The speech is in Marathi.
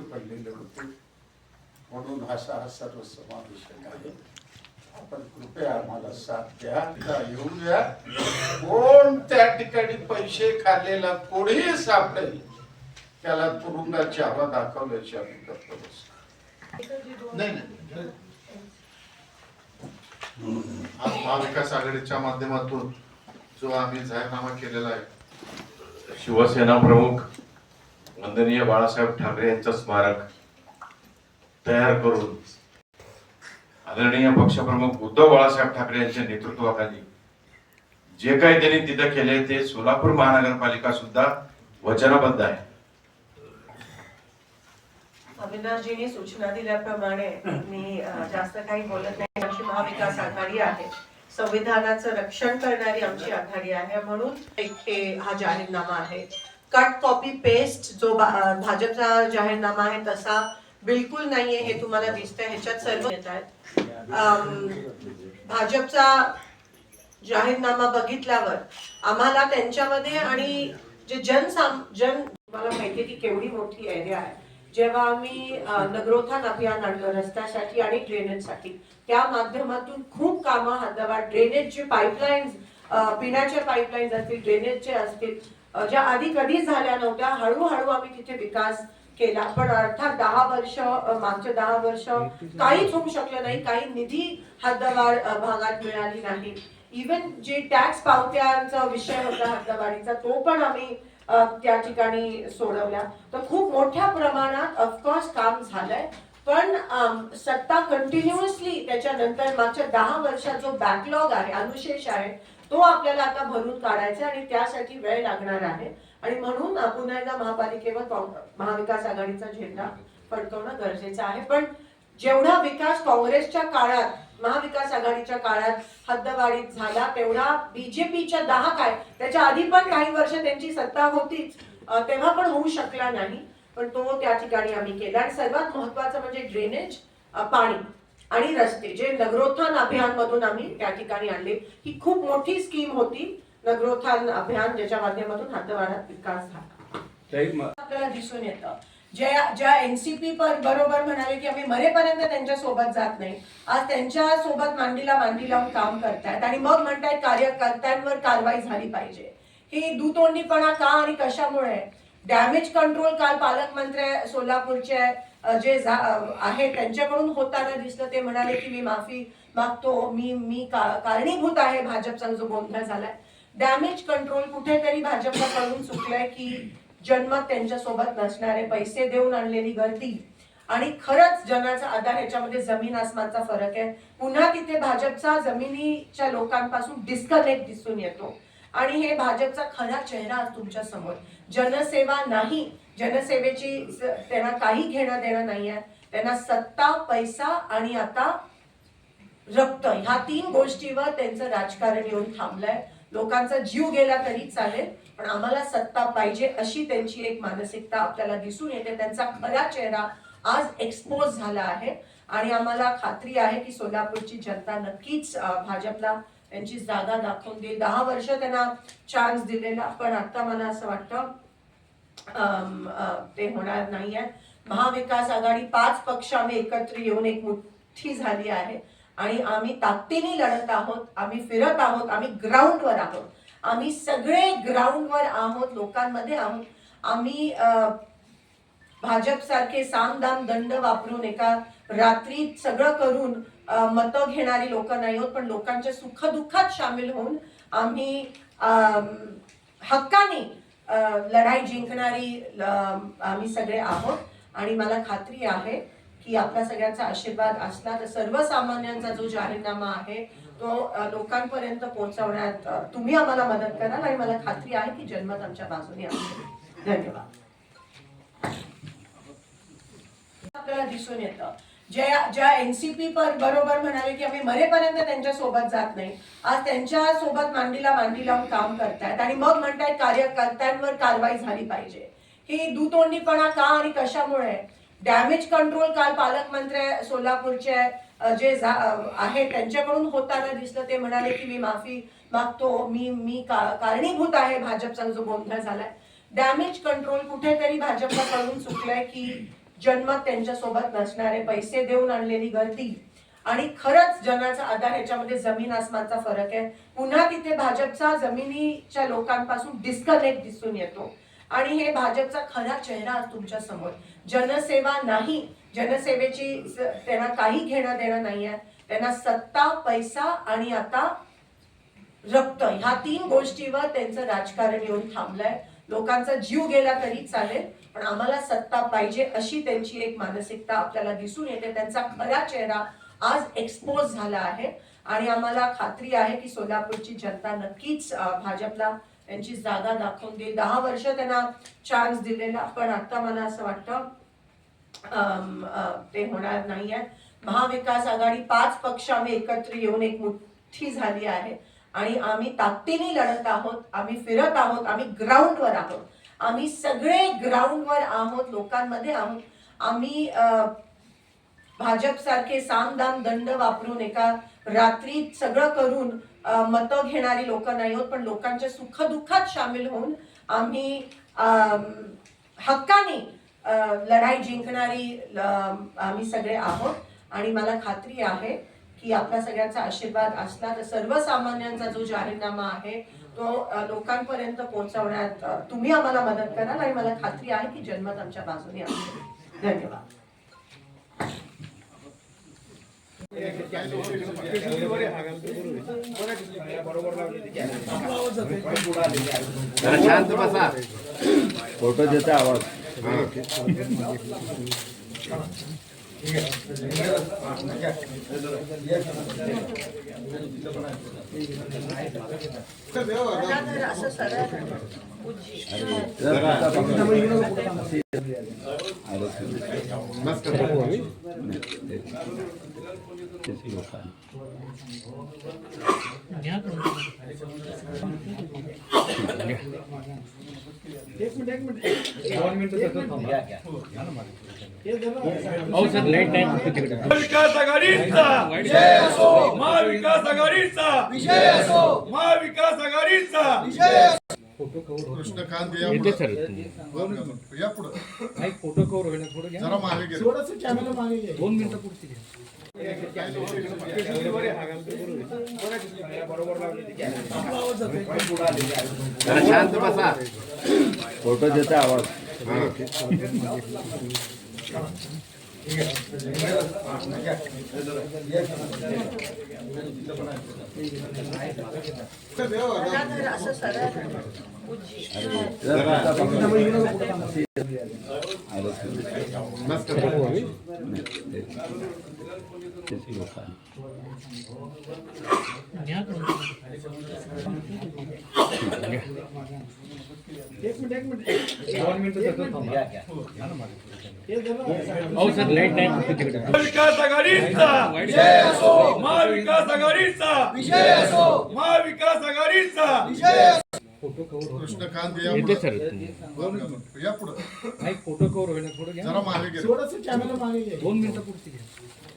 पडलेले होते. म्हणून हा सर्व समावेशक आहे. आपण कृपया आम्हाला साथ द्या येऊ द्या कोण त्या ठिकाणी पैसे खाल्लेला कोणीही सापडेल त्याला तुरुंगाची हवा दाखवल्याची आम्ही करतो. नाही नाही. आज महाविकास आघाडीच्या माध्यमातून जो आम्ही जाहीरनामा केलेला आहे शिवसेना प्रमुख वंदनीय बाळासाहेब ठाकरे यांचं स्मारक तयार करून आदरणीय पक्षप्रमुख उद्धव बाळासाहेब ठाकरे यांच्या नेतृत्वाखाली जे काही त्यांनी तिथं केले ते सोलापूर महानगरपालिका सुद्धा वचनबद्ध आहे. अविनाशजींनी सूचना दिल्याप्रमाणे मी जास्त काही बोलत नाही. आमची महाविकास आघाडी आहे. संविधानाचं रक्षण करणारी आमची आघाडी आहे म्हणून एक हे हा जाहीरनामा आहे. कट कॉपी पेस्ट जो भाजपचा जाहीरनामा आहे तसा बिलकुल नाहीये हे तुम्हाला दिसतंय. ह्याच्यात सर्व येत आहेत. भाजपचा जाहीरनामा बघितल्यावर आम्हाला त्यांच्यामध्ये आणि जे जन जन तुम्हाला माहितीये की केवढी मोठी एरिया आहे. जेव्हा आम्ही नगरोत्थान अभियान आणलं रस्त्यासाठी आणि ड्रेनेजसाठी त्या माध्यमातून खूप कामं हातावा ड्रेनेजचे पाईपलाईन्स पिण्याच्या पाईपलाईन्स असतील ड्रेनेजचे असतील ज्या आधी कधीच झाल्या नव्हत्या हळूहळू आम्ही तिथे विकास केला. पण अर्थात दहा वर्ष अ, मागचे दहा वर्ष काहीच होऊ शकलं नाही काही निधी हद्दवाढ अ, भागात मिळाली नाही. इवन जे टॅक्स पावत्यांचा विषय होता हद्दवाढीचा तो पण आम्ही त्या ठिकाणी सोडवल्या तर खूप मोठ्या प्रमाणात ऑफकोर्स काम झालंय. पण सत्ता कंटिन्युअसली त्याच्यानंतर मागच्या दहा वर्षात जो बॅकलॉग आहे अनुशेष आहे तो आपल्याला आता भरून काढायचा आहे आणि त्यासाठी वेळ लागणार आहे. आणि म्हणून पुन्हा एकदा महापालिकेवर महाविकास आघाडीचा झेंडा फडकवणं गरजेचं आहे. पण जेवढा विकास काँग्रेसच्या काळात महाविकास आघाडीच्या काळात हद्दवाढीत झाला तेवढा बीजेपीच्या दहा काय त्याच्या आधी पण काही वर्ष त्यांची सत्ता होतीच तेव्हा पण होऊ शकला नाही. पण तो त्या ठिकाणी आम्ही केला. आणि सर्वात महत्वाचं म्हणजे ड्रेनेज पाणी. आणि रस्ते जे नगरोत्थान अभियान मधून आम्ही त्या ठिकाणी आणले. ही खूप मोठी स्कीम होती. नगरोत्थान अभियान ज्याच्या माध्यमातून हद्दवाढात विकास झाला. आपल्याला दिसून येतं. ज्या ज्या एनसीपी बरोबर म्हणाले की आम्ही मरेपर्यंत त्यांच्यासोबत जात नाही. आज त्यांच्यासोबत मांडीला मांडी लावून काम करतायत आणि मग म्हणतायत कार्यकर्त्यांवर कारवाई झाली पाहिजे. ही दुतोंडीपणा का आणि कशामुळे? डॅमेज कंट्रोल काल पालकमंत्री सोलापूरचे जे आहे त्यांच्याकडून होताना दिसलं. ते म्हणाले की मी माफी मागतो. मी मी का- कारणीभूत आहे भाजपचा जो गोंधळ झालाय. डॅमेज कंट्रोल कुठेतरी भाजपला कळून चुकलंय की जन्मात त्यांच्यासोबत नसणारे पैसे देऊन आणलेली गर्दी. आणि खरंच जनाचा आधार ह्याच्यामध्ये जमीन आसमानचा फरक आहे. पुन्हा तिथे भाजपचा जमिनीच्या लोकांपासून डिस्कनेक्ट दिसून येतो. आणि हे भाजपचा खरा चेहरा आज तुमच्यासमोर. जनसेवा नाही. जनसेवेची त्यांना काही घेणं देणं नाही आहे त्यांना सत्ता पैसा आणि आता रक्त ह्या तीन गोष्टीवर त्यांचं राजकारण येऊन थांबलंय. लोकांचा जीव गेला तरी चालेल पण आम्हाला सत्ता पाहिजे अशी त्यांची एक मानसिकता आपल्याला दिसून येते. त्यांचा खरा चेहरा आज एक्सपोज झाला आहे. आणि आम्हाला खात्री आहे की सोलापूरची जनता नक्कीच भाजपला त्यांची जागा दाखवून देईल. दहा वर्ष त्यांना चान्स दिलेला पण आता मला असं वाटतं ते होणार नाहीये महाविकास आघाडी पाच पक्ष आम्ही एकत्र येऊन एक मोठी झाली आहे. आणि आम्ही ताकदीने लढत आहोत आम्ही फिरत आहोत आम्ही ग्राउंडवर आहोत. आम्ही सगळे ग्राउंडवर आहोत लोकांमध्ये आहोत. आम्ही अ, भाजप सारखे सामदाम दंड वापरून एका रात्रीत सगळं करून मतं घेणारी लोक नाही होत पण लोकांच्या सुखदुःखात सामील होऊन आम्ही हक्काने लढाई जिंकणारी आम्ही सगळे आहोत. आणि मला खात्री आहे की आपल्या सगळ्यांचा आशीर्वाद असला तर सर्वसामान्यांचा जो जाहीरनामा आहे तो लोकांपर्यंत पोहोचवण्यात तुम्ही आम्हाला मदत कराल आणि मला खात्री आहे की जन्मत आमच्या बाजूने आहे. धन्यवाद. आपल्याला दिसून येतं. ज्या ज्या एनसीपी बरोबर म्हणाले की आम्ही मरेपर्यंत त्यांच्यासोबत जात नाही. आज त्यांच्यासोबत मांडीला मांडी लावून काम करतायत आणि मग म्हणतायत कार्यकर्त्यांवर कारवाई झाली पाहिजे. ही दुतोंडीपणा का आणि कशामुळे? डॅमेज कंट्रोल काल पालकमंत्री सोलापूरचे जे जा- आहे त्यांच्याकडून होताना दिसलं. ते म्हणाले की मी माफी मागतो. मी मी का- कारणीभूत आहे. भाजपचा जो गोंधळ झालाय. डॅमेज कंट्रोल कुठेतरी भाजपला कळून चुकलंय की जन्मत त्यांच्यासोबत नसणारे पैसे देऊन आणलेली गर्दी. आणि खरंच जनाचा आधार ह्याच्यामध्ये जमीन आसमानचा फरक आहे. पुन्हा तिथे भाजपचा जमिनीच्या लोकांपासून डिस्कनेक्ट दिसून येतो. आणि हे भाजपचा खरा चेहरा आज तुमच्यासमोर. जनसेवा नाही. जनसेवेची त्यांना काही घेणं देणं नाही आहे. त्यांना सत्ता पैसा आणि आता रक्त ह्या तीन गोष्टीवर त्यांचं राजकारण येऊन थांबलंय. लोकांचा जीव गेला तरी चालेल. पण आम्हाला सत्ता पाहिजे अशी त्यांची एक मानसिकता आपल्याला दिसून येते. त्यांचा खरा चेहरा आज एक्सपोज झाला आहे. आणि आम्हाला खात्री आहे की सोलापूरची जनता नक्कीच भाजपला त्यांची जागा दाखवून देईल. दहा वर्ष त्यांना चान्स दिलेला पण आता मला असं वाटतं ते होणार नाहीये महाविकास आघाडी पाच पक्ष आम्ही एकत्र येऊन एक मोठी झाली आहे. आणि आम्ही ताकदीने लढत आहोत आम्ही फिरत आहोत आम्ही ग्राउंडवर आहोत. आम्ही सगळे ग्राउंडवर आहोत लोकांमध्ये आहोत. आम्ही भाजपसारखे भाजप सारखे सामदाम दंड वापरून एका रात्रीत सगळं करून मतं घेणारी लोक नाही आहोत पण लोकांच्या सुखदुःखात सामील होऊन आम्ही हक्काने लढाई जिंकणारी आम्ही सगळे आहोत. आणि मला खात्री आहे की आपला सगळ्यांचा आशीर्वाद असला तर सर्वसामान्यांचा जो जाहीरनामा आहे तो लोकांपर्यंत पोहोचवण्यात तुम्ही आम्हाला मदत कराल आणि मला खात्री आहे की जन्मत आमच्या बाजूने आहे. धन्यवाद. शांत बसा. फोटो देता आवाज. असं सरळ महाविकास आघाडीचा विजय असो महाविकास आघाडीचा विजय असो महाविकास आघाडीचा कृष्णकांत या पुढं. या पुढं. फोटो कवर होईल थोडं घ्या. जरा मागे गेलं. दोन मिनिटं पुढची घ्या. जरा शांत बसा. फोटो देता आवाज. असं महाविकास आघाडीचा विजय असो महाविकास आघाडीचा विजय असो महाविकास आघाडीचा फोटो कवर होईल कृष्णकांत या येते पुढं. सर तुम्ही. या पुढं. नाही फोटो कवर होईल थोडं घ्या. जरा मागे गेलं. दोन मिनिटं पुढची घ्या.